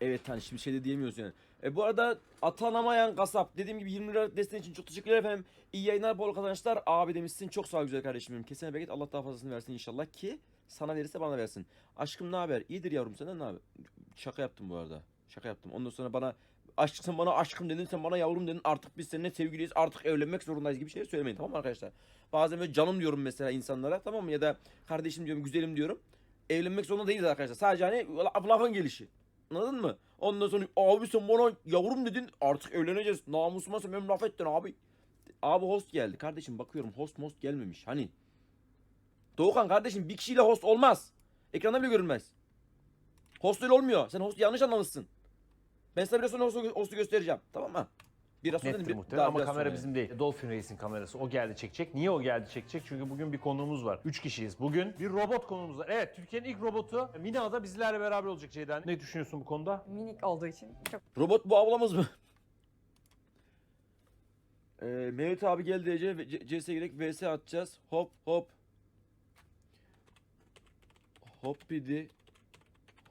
Evet hani şimdi şey de diyemiyoruz yani. E bu arada atanamayan kasap. Dediğim gibi 20 lira desteğin için çok teşekkürler efendim. İyi yayınlar bol kazançlar. Abi demişsin çok sağ ol güzel kardeşim benim. Kesene bereket Allah daha fazlasını versin inşallah ki sana verirse bana versin. Aşkım ne haber? İyidir yavrum senden ne haber? Şaka yaptım bu arada. Şaka yaptım. Ondan sonra bana aşk sen bana aşkım dedin sen bana yavrum dedin artık biz seninle sevgiliyiz artık evlenmek zorundayız gibi şeyler söylemeyin tamam mı arkadaşlar? Bazen böyle canım diyorum mesela insanlara tamam mı ya da kardeşim diyorum güzelim diyorum. Evlenmek zorunda değiliz arkadaşlar. Sadece hani laf- lafın gelişi. Anladın mı? Ondan sonra abi sen bana yavrum dedin artık evleneceğiz. Namusuma sen benim laf ettin abi. Abi host geldi. Kardeşim bakıyorum host most gelmemiş. Hani. Doğukan kardeşim bir kişiyle host olmaz. Ekranda bile görünmez. Host öyle olmuyor. Sen host yanlış anlamışsın. Ben sana biraz sonra hostu, hostu göstereceğim. Tamam mı? Biraz sonra Nettir dedim, bir- muhtemelen daha ama biraz kamera sonra. bizim değil. Dolphin Race'in kamerası. O geldi çekecek. Niye o geldi çekecek? Çünkü bugün bir konuğumuz var. Üç kişiyiz. Bugün bir robot konuğumuz var. Evet Türkiye'nin ilk robotu Mina da bizlerle beraber olacak Ceyda. Ne düşünüyorsun bu konuda? Minik olduğu için çok Robot bu ablamız mı? Ee, Mehmet abi gel DC ve C- CS gerek vs atacağız. Hop hop. Hop bidi.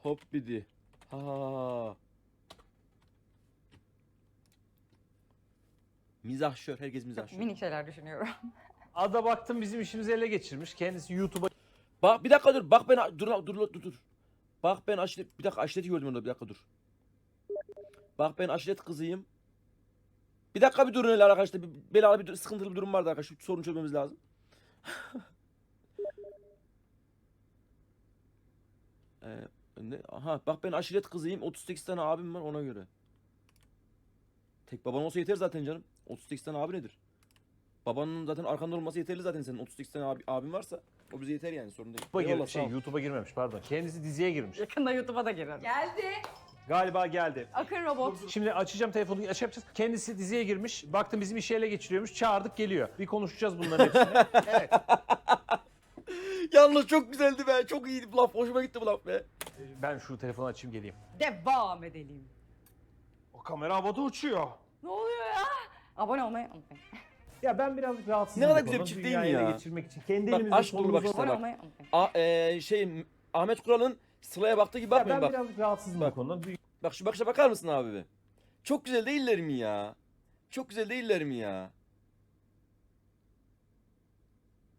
Hop bidi. Ha. Mizahşör. Herkes mizahşör. minik şeyler düşünüyorum. Ada baktım bizim işimizi ele geçirmiş. Kendisi YouTube'a Bak bir dakika dur. Bak ben dur dur dur dur. Bak ben aşiret bir dakika aşireti gördüm orada bir dakika dur. Bak ben aşiret kızıyım. Bir dakika bir durun hele arkadaşlar. Bir belalı bir dur- sıkıntılı bir durum vardı arkadaşlar. Şu sorunu çözmemiz lazım. ee, ne? Aha bak ben aşiret kızıyım. 38 tane abim var ona göre. Tek baban olsa yeter zaten canım. 38 tane abi nedir? Babanın zaten arkanda olması yeterli zaten senin. 38 tane abi, abin varsa o bize yeter yani sorun değil. gir- Eyvallah, sağ şey ol. YouTube'a girmemiş pardon. Kendisi diziye girmiş. Yakında YouTube'a da girerim. Geldi. Galiba geldi. Akın robot. Şimdi açacağım telefonu aç yapacağız. Kendisi diziye girmiş. Baktım bizim işi ele geçiriyormuş. Çağırdık geliyor. Bir konuşacağız bunların hepsini. evet. Yalnız çok güzeldi be. Çok iyiydi bu laf. Hoşuma gitti bu laf be. Ben şu telefonu açayım geleyim. Devam edelim. O kamera havada uçuyor. Ne oluyor ya? Abone olmayı unutmayın. Ya ben birazcık rahatsızım. Ne kadar güzel bir çift değil mi ya? geçirmek için. Kendi Bak, elimizde aşk dolu bak işte. Abone bak. olmayı unutmayın. A, e, şey Ahmet Kural'ın Sıla'ya baktığı gibi Ya bakmayın ben bak. birazcık rahatsızım bu konuda. Bak şu bakışa bakar mısın abi be? Çok güzel değiller mi ya? Çok güzel değiller mi ya?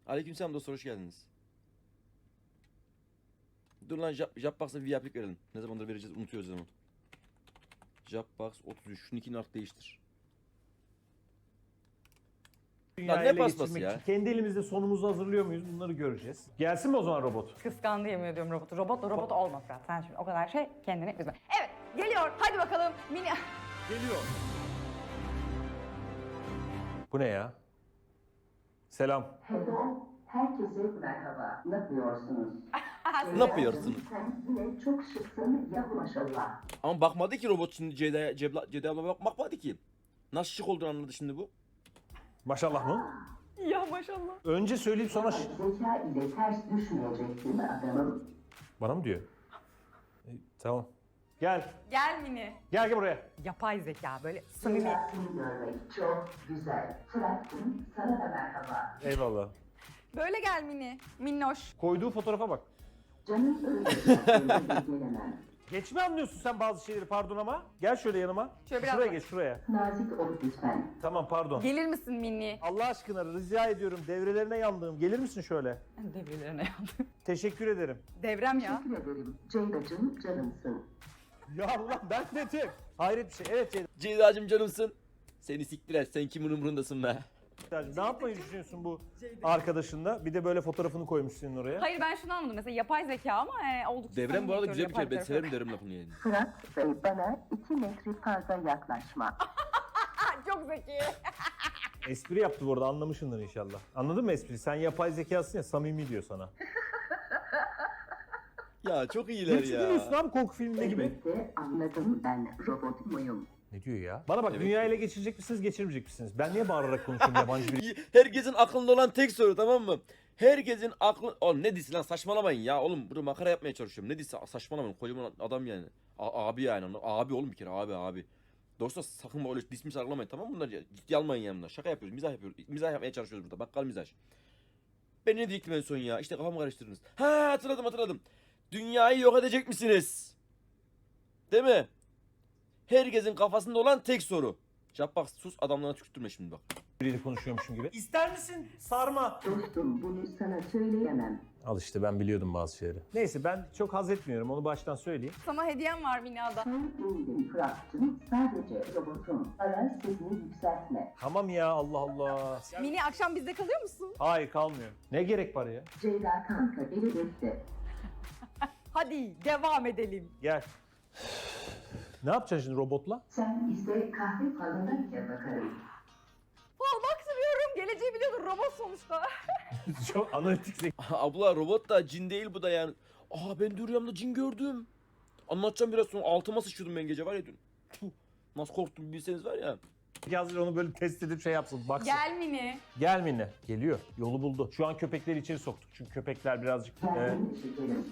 Aleykümselam dostlar hoş geldiniz. Dur lan Jap- Japbox'a VIP'lik verelim. Ne zamandır vereceğiz unutuyoruz zaman. Japbox 33. Şunun ikini artık değiştir. Dünyayı ne ele geçirmek ya? için kendi elimizde sonumuzu hazırlıyor muyuz bunları göreceğiz. Gelsin mi o zaman robot? Kıskandı yemin ediyorum robotu. Robotla robot olmaz Fırat. Sen şimdi o kadar şey kendini üzme. Evet geliyor. Hadi bakalım. Mini... Geliyor. Bu ne ya? Selam. Hello, herkese merhaba. Ne yapıyorsunuz? Ne yapıyorsunuz? Sen yine çok şıksın ya maşallah. Ama bakmadı ki robot şimdi Ceyda, Cebla, Ceyda abla bak, bakmadı ki. Nasıl şık olduğunu anladı şimdi bu. Maşallah mı? ya maşallah. Önce söyleyeyim sonra... Zeka ile ters düşmeyecek değil mi adamım? Bana mı diyor? E, tamam. Gel. Gel Mini. Gel gel buraya. Yapay zeka böyle samimi. Seni görmek çok güzel. Fırat'cığım sana da merhaba. Eyvallah. Böyle gel Mini. Minnoş. Koyduğu fotoğrafa bak. Canım öyle şeylerle ilgilenemem. Geç mi anlıyorsun sen bazı şeyleri pardon ama? Gel şöyle yanıma. Şöyle biraz şuraya bak. geç şuraya. Nazik ol lütfen. Tamam pardon. Gelir misin Mini? Allah aşkına rica ediyorum devrelerine yandığım. Gelir misin şöyle? Devrelerine yandım. Teşekkür ederim. Devrem ya. Teşekkür ederim. Ceyda'cığım canımsın. Ya Allah ben dedim. Hayret bir şey. Evet Ceyda. Ceyda'cım canımsın. Seni siktir et. Sen kimin umurundasın be? Ne yapmayı düşünüyorsun bu arkadaşınla? Bir de böyle fotoğrafını koymuşsun oraya. Hayır ben şunu anladım. Mesela yapay zeka ama e, oldukça Devrem bu arada güzel bir kelime. Ben severim derim lafını yani. Fırat Bey bana iki metre fazla yaklaşma. Çok zeki. Espri yaptı bu arada anlamışsındır inşallah. Anladın mı espri? Sen yapay zekasın ya samimi diyor sana. Ya çok iyiler Ne gülüyorsun abi korku filminde gibi? Elbette anladım ben robot muyum? Ne diyor ya? Bana bak Evet. dünya ele geçirecek misiniz geçirmeyecek misiniz? Ben niye bağırarak konuşuyorum yabancı biri? Herkesin aklında olan tek soru tamam mı? Herkesin aklı... Oğlum ne disi lan saçmalamayın ya oğlum. Burada makara yapmaya çalışıyorum. Ne disi saçmalamayın. Kocaman adam yani. A- abi yani. Abi oğlum bir kere abi abi. Dostlar sakın böyle dismi sargılamayın tamam mı? Bunlar ciddi almayın yanımda. Şaka yapıyoruz. Mizah yapıyoruz. Mizah yapmaya çalışıyoruz burada. Bakkal mizah. Ben ne diyecektim en son ya? İşte kafamı karıştırdınız. Ha hatırladım hatırladım. Dünyayı yok edecek misiniz? Değil mi? Herkesin kafasında olan tek soru. Cevap bak sus adamlara tükürtme şimdi bak. Biriyle konuşuyormuşum gibi. İster misin sarma? Dostum bunu sana söyleyemem. Al işte ben biliyordum bazı şeyleri. Neyse ben çok haz etmiyorum onu baştan söyleyeyim. Sana hediyem var Mina'da. Ben değilim Fırat'cığım. Sadece robotum. Ara sesini yükseltme. Tamam ya Allah Allah. Mini akşam bizde kalıyor musun? Hayır kalmıyor. Ne gerek var ya? Ceyda kanka beni bekle. Hadi devam edelim. Gel. Ne yapacaksın şimdi robotla? Sen ise kahve falına bile bakarım. Fal baktırıyorum. Geleceği biliyordur robot sonuçta. çok analitik zeka. Abla robot da cin değil bu da yani. Aa ben de rüyamda cin gördüm. Anlatacağım biraz sonra altıma sıçıyordum ben gece var ya dün. Puh, Nasıl korktum bir bilseniz var ya. Hazır onu böyle test edip şey yapsın. Baksın. Gel Mini. Gel Minne. Geliyor. Yolu buldu. Şu an köpekleri içeri soktuk. Çünkü köpekler birazcık e, Kendini şekerim.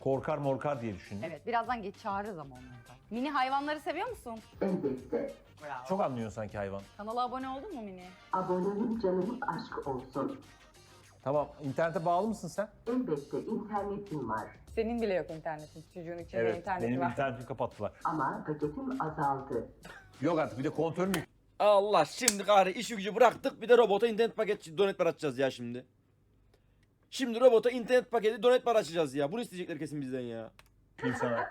Korkar morkar diye düşündüm. Evet birazdan geç çağırırız ama onları da. Mini hayvanları seviyor musun? Elbette. Bravo. Çok anlıyorsun sanki hayvan. Kanala abone oldun mu Mini? Abonenin canım aşk olsun. Tamam. internete bağlı mısın sen? Elbette internetim var. Senin bile yok internetin. Çocuğun içinde Evet. interneti Benim var. internetimi kapattılar. Ama paketim azaldı. Yok artık bir de kontörüm yük- Allah şimdi gari işi gücü bıraktık bir de robota internet paketi donate bar açacağız ya şimdi. Şimdi robota internet paketi donate bar açacağız ya. Bunu isteyecekler kesin bizden ya. yükleyeyim sana.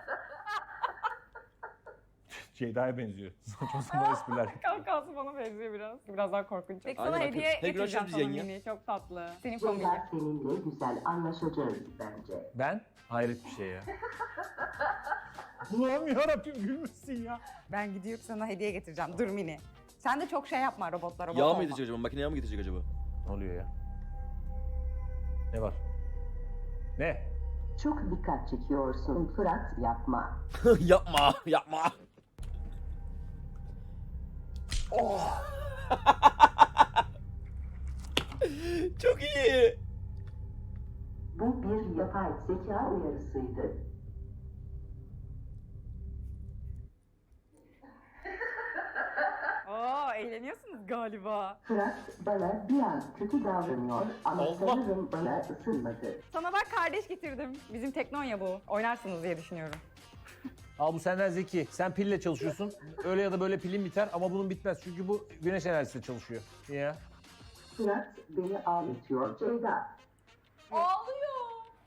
Ceyda'ya benziyor. Saçma sapan espriler. Kankası bana benziyor biraz. Biraz daha korkunç. Peki sana hediye getireceğim sana. Mini. Çok tatlı. Senin komik. Ceyda seninle güzel anlaşacağız bence. Ben? Hayret bir şey ya. Allah'ım yarabbim gülmüşsün ya. Ben gidiyorum sana hediye getireceğim. Dur Mini. Sen de çok şey yapma robotla robot Yağ mı olma. getirecek acaba? Makine yağ mı getirecek acaba? Ne oluyor ya? Ne var? Ne? Çok dikkat çekiyorsun Fırat yapma. yapma, yapma. Oh. Çok iyi. Bu bir yapay zeka uyarısıydı. Eğleniyorsunuz galiba. Fırat bana bir an kötü davranıyor ama Allah! sanırım bana ısınmadı. Sana bak kardeş getirdim. Bizim Teknonya bu. Oynarsınız diye düşünüyorum. Al bu senden zeki. Sen pille çalışıyorsun. Öyle ya da böyle pilin biter ama bunun bitmez. Çünkü bu güneş enerjisiyle çalışıyor. Ya. Fırat beni ağlatıyor Ceyda. Ağlıyor.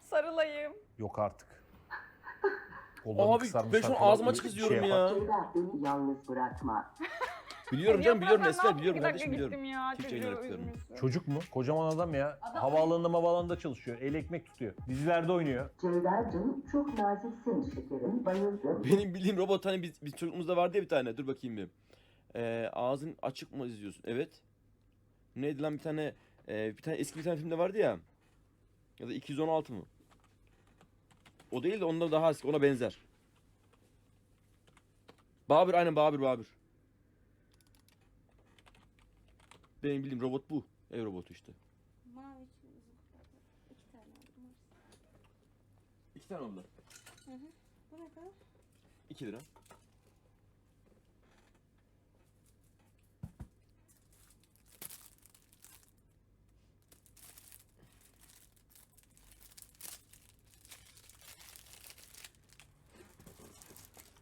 Sarılayım. Yok artık. Kollarını Abi ben şu an falan, ağzıma bir çık şey yapar. ya. Ceyda beni yalnız bırakma. Biliyorum canım biliyorum Esmer ne biliyorum kardeşim dakika biliyorum. gittim ya. Türkçe. Çocuk mu? Kocaman adam ya. Havaalanında mavalanında çalışıyor. El ekmek tutuyor. Dizilerde oynuyor. Ceyda'cığım çok naziksin şekerim. Bayıldım. Benim bildiğim robot hani biz, biz çocukluğumuzda vardı ya bir tane. Dur bakayım bir. Ee, ağzın açık mı izliyorsun? Evet. Neydi lan bir tane e, bir tane eski bir tane filmde vardı ya. Ya da 216 mı? O değil de ondan daha eski ona benzer. Babür aynen Babür Babür. Benim bildiğim robot bu. Ev robotu işte. Mavi iki tane aldım. İki tane oldu. Bu ne kadar? 2 lira.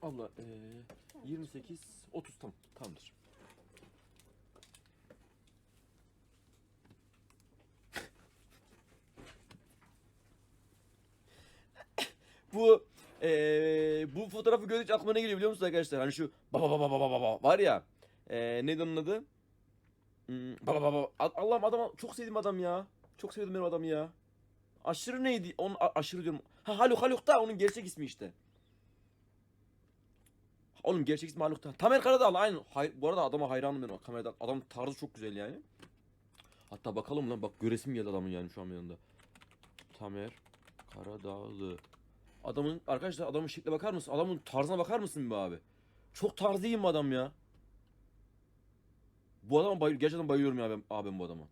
Abla eee 28 30 tam tamamdır. bu eee, bu fotoğrafı gördükçe aklıma ne geliyor biliyor musunuz arkadaşlar? Hani şu baba baba baba baba var ya. Eee neydi onun adı? Hmm, baba baba. Allah'ım adam çok sevdiğim adam ya. Çok sevdim benim adamı ya. Aşırı neydi? Onun aşırı diyorum. Ha Haluk Haluk da onun gerçek ismi işte. Oğlum gerçek ismi Haluk da. Tamer Karadağlı aynı. Hay- bu arada adama hayranım ben o kamerada. Adam tarzı çok güzel yani. Hatta bakalım lan bak göresim geldi adamın yani şu an yanında. Tamer Karadağlı. Adamın arkadaşlar adamın şekline bakar mısın? Adamın tarzına bakar mısın be abi? Çok tarzıyım bu adam ya. Bu adama bay gerçekten bayılıyorum ya ben abim bu adama.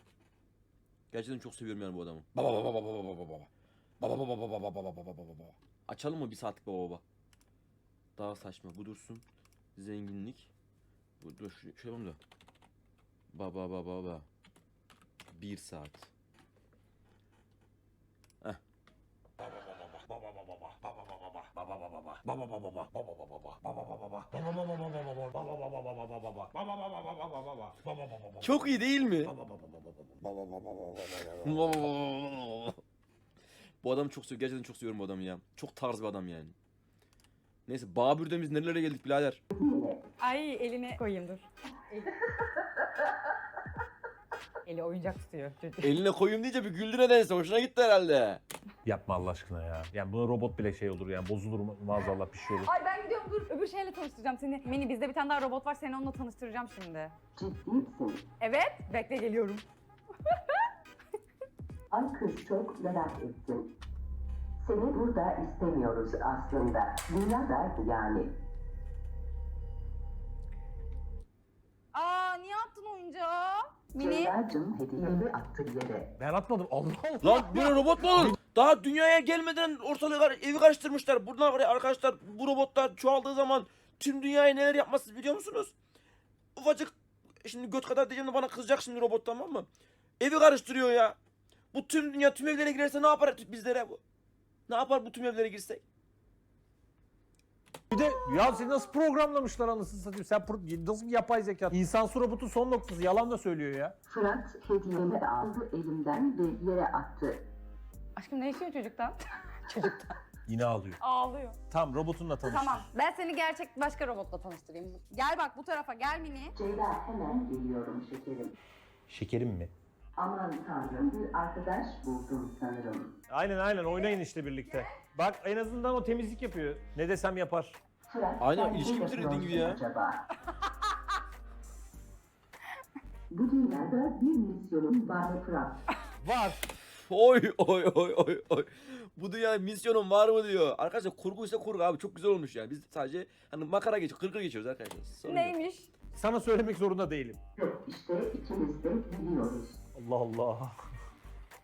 Gerçekten çok seviyorum yani bu adamı. Baba baba baba baba baba baba. Baba baba baba baba baba baba baba baba. Açalım mı bir saatlik baba baba? Daha saçma. Bu dursun. Zenginlik. Bu dur şöyle yapalım da. Baba baba baba. Bir saat. Heh. Baba baba baba baba baba baba baba baba baba baba Baba baba baba. Baba baba baba. Baba baba baba. Baba baba baba baba. Baba baba baba baba. Çok iyi değil mi? Baba baba baba baba. Baba baba baba. bu adamı çok seviyorum. Gerçekten çok seviyorum bu adamı ya. Çok tarz bir adam yani. Neyse Babür'den biz nerelere geldik birader. Ay eline koyayım dur. Eli oyuncak tutuyor çocuk. Eline koyayım deyince bir güldü nedense. Hoşuna gitti herhalde. Yapma Allah aşkına ya. Yani buna robot bile şey olur yani bozulur mu maazallah bir şey olur. Ay ben gidiyorum dur öbür şeyle tanıştıracağım seni. Mini bizde bir tane daha robot var seni onunla tanıştıracağım şimdi. Ciddi misin? Evet bekle geliyorum. Ay kız çok merak ettim. Seni burada istemiyoruz aslında. Dünyada yani. Aa niye attın oyuncağı? Mini. Ceyda'cığım hediyemi attı yere. Ben atmadım Allah Allah. Lan böyle robot mu olur? Daha dünyaya gelmeden ortalığı kar- evi karıştırmışlar. Buradan oraya arkadaşlar bu robotlar çoğaldığı zaman tüm dünyaya neler yapması biliyor musunuz? Ufacık şimdi göt kadar diyeceğim de bana kızacak şimdi robot tamam mı? Evi karıştırıyor ya. Bu tüm dünya tüm evlere girerse ne yapar bizlere bu? Ne yapar bu tüm evlere girsek? Bir de ya seni nasıl programlamışlar anasını satayım. Sen pro- nasıl bir yapay zeka? İnsansı robotun son noktası. Yalan da söylüyor ya. Fırat hediyemi aldı elimden ve yere attı. Aşkım ne istiyorsun çocuktan? çocuktan. Yine ağlıyor. Ağlıyor. Tam robotunla tanıştır. Tamam ben seni gerçek başka robotla tanıştırayım. Gel bak bu tarafa gel Mini. Ceyda hemen geliyorum şekerim. Şekerim mi? Aman tanrım bir arkadaş buldum sanırım. Aynen aynen oynayın işte birlikte. Bak en azından o temizlik yapıyor. Ne desem yapar. Fırat Aynen, sen ilişki ne gibi ya. Acaba? Bu dünyada bir misyonum var Fırat. Var. Oy oy oy oy oy. Bu dünya misyonun var mı diyor. Arkadaşlar kurgu ise kurgu abi çok güzel olmuş yani. Biz sadece hani makara geçiyoruz, kırkır geçiyoruz arkadaşlar. Sorun yok. Neymiş? Sana söylemek zorunda değilim. Yok işte ikimiz de biliyoruz. Allah Allah.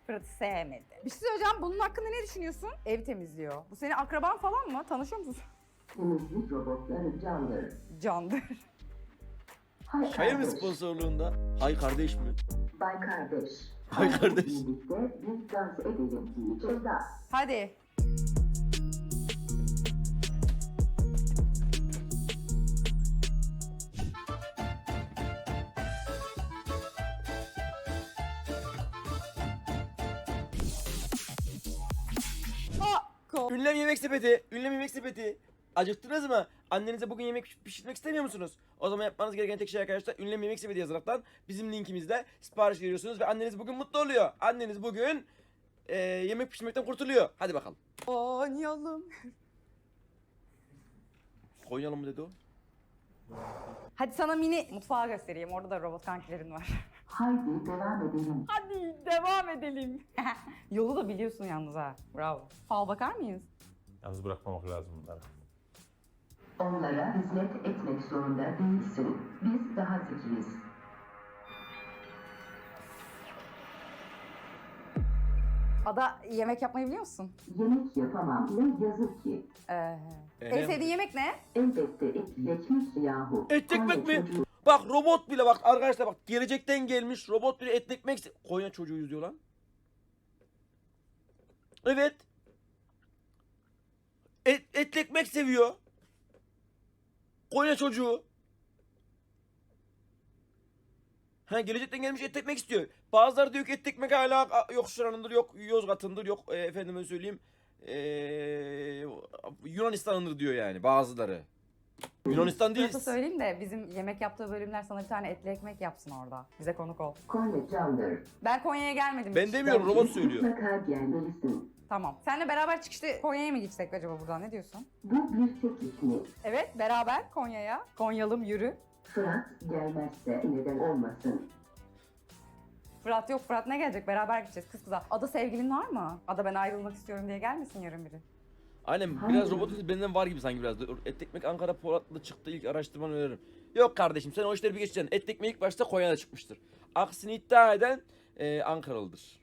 Fırat'ı sevmedi. Bir şey söyleyeceğim bunun hakkında ne düşünüyorsun? Ev temizliyor. Bu senin akraban falan mı? Tanışıyor musun? Temizlik robotları candır. Candır. Hay Çayır mı kardeş, sponsorluğunda? Hay kardeş mi? Bay kardeş. Hadi kardeş. Birlikte bir dans edelim diyeceğiz da. Hadi. Ünlem yemek sepeti. Ünlem yemek sepeti. Acıktınız mı? Annenize bugün yemek pişirmek istemiyor musunuz? O zaman yapmanız gereken tek şey arkadaşlar ünlem yemek sepeti yazaraktan bizim linkimizle sipariş veriyorsunuz ve anneniz bugün mutlu oluyor. Anneniz bugün eee, yemek pişirmekten kurtuluyor. Hadi bakalım. Oynayalım. Oynayalım mı dedi o? Hadi sana mini mutfağı göstereyim. Orada da robot kankilerin var. Haydi devam edelim. Hadi devam edelim. Yolu da biliyorsun yalnız ha. Bravo. Fal bakar mıyız? Yalnız bırakmamak lazım bunları. Onlara hizmet etmek zorunda değilsin. Biz daha zekiyiz. Ada yemek yapmayı biliyor musun? Yemek yapamam ne yazık ki. Ee, Ee, en ne sevdiğin yemek ne? Elbette et ekmek yahu. Et ekmek mi? Bak robot bile bak arkadaşlar bak gelecekten gelmiş robot bile et ekmek Konya çocuğu yüzüyor lan. Evet. Et, et ekmek seviyor. Konya çocuğu. Ha gelecekten gelmiş et ekmek istiyor. Bazıları diyor ki et ekmek hala yok şuranındır yok Yozgat'ındır yok e, efendime söyleyeyim e, Yunanistan'ındır diyor yani bazıları. Yunanistan değil. Fırat'a söyleyeyim de bizim yemek yaptığı bölümler sana bir tane etli ekmek yapsın orada. Bize konuk ol. Konya candır. Ben Konya'ya gelmedim Ben hiç. demiyorum robot söylüyor. Mutlaka gelmelisin. Tamam. Seninle beraber çıkışta Konya'ya mı gitsek acaba buradan? Ne diyorsun? Bu bir teklif mi? Evet beraber Konya'ya. Konyalım yürü. Fırat gelmezse neden olmasın? Fırat yok Fırat ne gelecek? Beraber gideceğiz kız kıza. Ada sevgilin var mı? Ada ben ayrılmak istiyorum diye gelmesin yarın biri. Aynen biraz robotun benden var gibi sanki biraz. Et ekmek Ankara Polat'ta çıktı ilk araştırmanı öneririm. Yok kardeşim sen o işleri bir geçeceksin. Et ekmek ilk başta Konya'da çıkmıştır. Aksini iddia eden e, Ankaralıdır.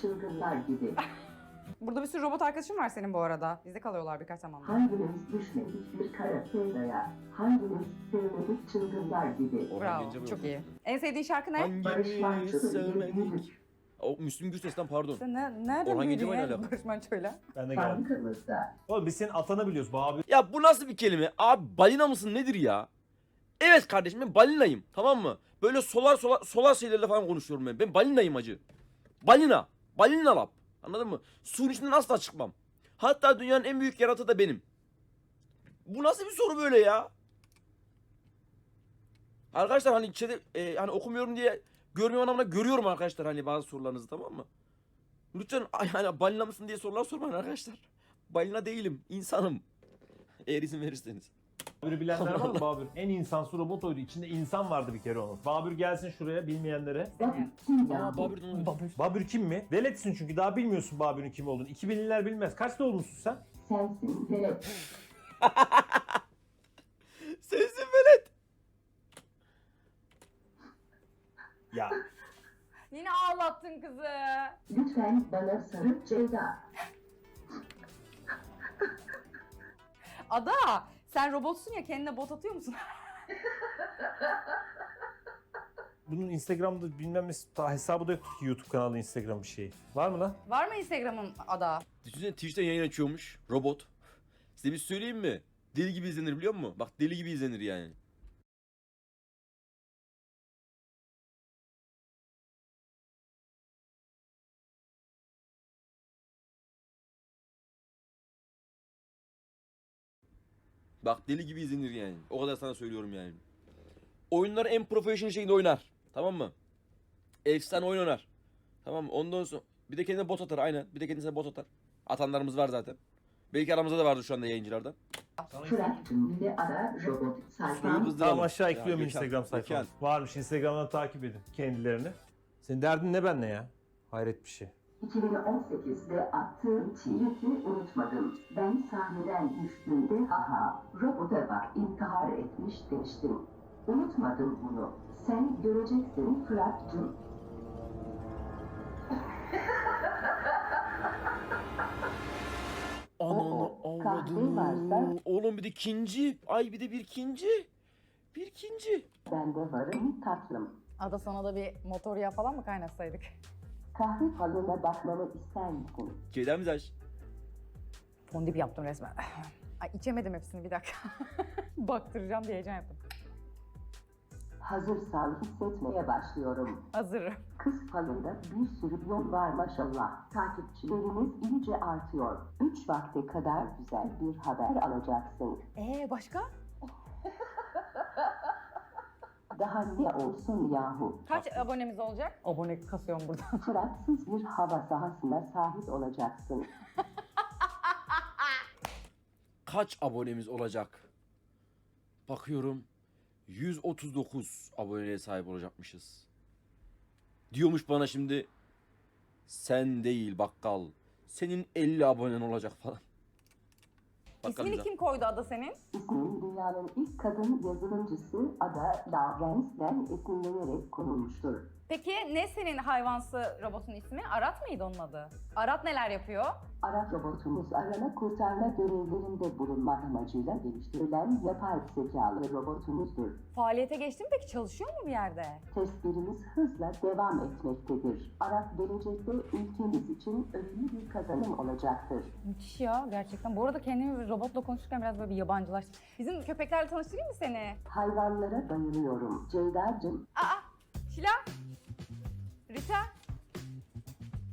Çılgınlar gibi. Burada bir sürü robot arkadaşım var senin bu arada. Bizde kalıyorlar birkaç zamanda. Hangimiz düşmedik bir kara sevdaya? Hangimiz sevmedik çılgınlar gibi? Bravo. Çok iyi. En sevdiğin şarkı ne? Barış Hangimiz Manço'nun bir sevmedik? müzik. O Müslüm Gürses'ten pardon. Sen ne, nereden Orhan büyüdün Gencebay'la ya alakalı. Barış Manço'yla? Ben de geldim. Farkımızda. Oğlum biz senin atanı biliyoruz. Babür Ya bu nasıl bir kelime? Abi balina mısın nedir ya? Evet kardeşim ben balinayım tamam mı? Böyle solar solar, solar şeylerle falan konuşuyorum ben. Ben balinayım acı. Balina. Balina lap. Anladın mı? Suyun içinden asla çıkmam. Hatta dünyanın en büyük yaratığı da benim. Bu nasıl bir soru böyle ya? Arkadaşlar hani içeri, e, hani okumuyorum diye görmüyorum anlamına görüyorum arkadaşlar hani bazı sorularınızı tamam mı? Lütfen ay, hani balina mısın diye sorular sormayın arkadaşlar. Balina değilim, insanım. Eğer izin verirseniz. Babür'ü bilenler var mı Babür? En insansı robot oydu. İçinde insan vardı bir kere onun. Babür gelsin şuraya bilmeyenlere. Aa? Babür ne oluyor? Babür kim mi? Veletsin çünkü daha bilmiyorsun Babür'ün kim olduğunu. 2000'liler bilmez. Kaç doğumlusun sen? Sensin velet. Sensin velet. Ya Yine ağlattın kızı. Lütfen bana sarıl Ceyda. Ada sen robotsun ya kendine bot atıyor musun? bunun Instagram'da bilmem ne ta hesabı da yoktur ki YouTube kanalı Instagram bir şey. Var mı lan? Var mı Instagram'ın Ada? Düşünsene Twitch'ten yayın açıyormuş. Robot. Size bir söyleyeyim mi? Deli gibi izlenir biliyor musun? Bak deli gibi izlenir yani. Bak deli gibi izlenir yani. O kadar sana söylüyorum yani. Oyunları en profesyonel şekilde oynar. Tamam mı? Efsane oyun oynar. Tamam mı? Ondan sonra bir de kendine bot atar aynen. Bir de kendisine bot atar. Atanlarımız var zaten. Belki aramızda da vardı şu anda yayıncılardan. De ara robot sayfam. Tamam aşağı Ya ekliyorum Gökhan, Instagram sayfamı. Gökhan. Varmış Instagram'dan takip edin kendilerini. Senin derdin ne benle ya? Hayret bir şey. 2018'de attığım tweet'i unutmadım. Ben sahneden düştüğümde haha robota bak intihar etmiş demiştim. Unutmadım bunu. Sen göreceksin Fırat'cığım. Ananı avradım. varsa- Oğlum bir de ikinci. Ay bir de bir ikinci. Bir ikinci. Ben de varım tatlım. Ada sana da bir motor yağı falan mı kaynatsaydık? Kahve falına bakmamı ister misin? Ceyda Mizaç. Fondip yaptım resmen. Ay içemedim hepsini bir dakika. Baktıracağım diye heyecan yaptım. Hazırsan hissetmeye başlıyorum. Hazırım. Kız falında bir sürü yol var maşallah. Takipçilerimiz iyice artıyor. Üç vakte kadar güzel bir haber alacaksın. Ee başka? Daha ne olsun yahu? Kaç abonemiz olacak? Abone kasıyorum burada. Fıratsız bir hava sahasına sahip olacaksın. Kaç abonemiz olacak? Bakıyorum. 139 aboneliğe sahip olacakmışız. Diyormuş bana şimdi. Sen değil bakkal. Senin 50 abonen olacak falan. İsmini kim koydu Ada senin? İsmin dünyanın ilk kadın yazılımcısı Ada Lawrence'den esinlenerek konulmuştur. Peki ne senin hayvansı robotun ismi? Arat mıydı onun adı? Arat neler yapıyor? Araç robotumuz arama kurtarma görevlerinde bulunmak amacıyla geliştirilen yapay zekalı robotumuzdur. Faaliyete geçti mi peki? Çalışıyor mu bir yerde? Testlerimiz hızla devam etmektedir. Araç gelecekte ülkemiz için önemli bir kazanım olacaktır. Müthiş ya gerçekten. Bu arada kendimi robotla konuşurken biraz böyle bir yabancılaştım. Bizim köpeklerle tanıştırayım mı seni? Hayvanlara bayılıyorum. Ceyda'cığım Aa! Şila! Rita!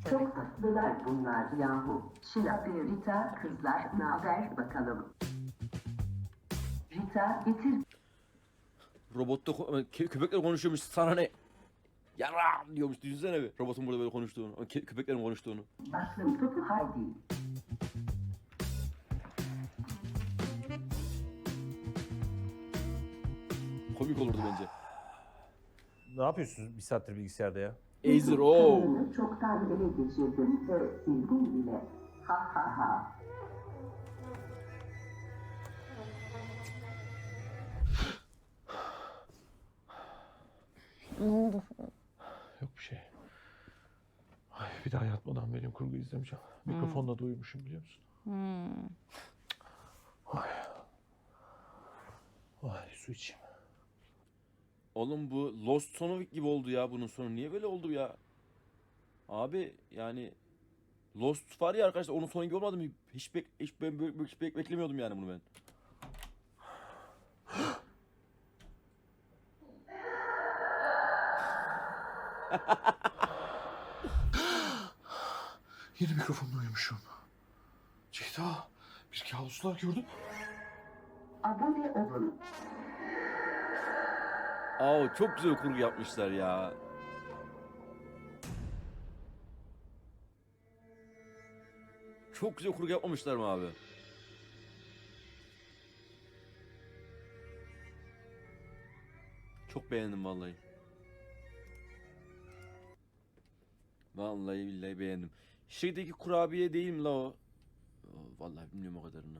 çok tatlılar bunlar yahu. Şila ve Rita kızlar ne haber bakalım. Rita getir Robotta kö- köpekler konuşuyormuş sana ne? Yaram diyormuş düşünsene bir. Robotun burada böyle konuştuğunu. kö- Köpeklerin konuştuğunu. baklım topu haydi. Komik olurdu bence. Ne yapıyorsunuz bir saattir bilgisayarda ya? O. Kanını çoktan ele geçirdim ve sildim bile. Ha ha ha. Yok bir şey. Ay, bir daha yatmadan benim kurgu izlemeyeceğim. Mikrofonla da uyumuşum biliyor musun? Ay. Ay su içeyim. Oğlum bu Lost sonu gibi oldu ya bunun sonu. Niye böyle oldu ya? Abi yani Lost var ya arkadaşlar onun sonu gibi olmadı mı? Hiç, bek, hiç ben böyle- hiç bek- beklemiyordum yani bunu ben. Yeni mikrofonla uyumuşum. Ceyda, bir kabuslar gördüm. Abone olun. Aa çok güzel kurgu yapmışlar ya. Çok güzel kurgu yapmamışlar mı abi? Çok beğendim vallahi. Vallahi billahi beğendim. Şeydeki kurabiye değil mi la o? Vallahi bilmiyorum o kadarını.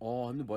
Aa hem de bayağı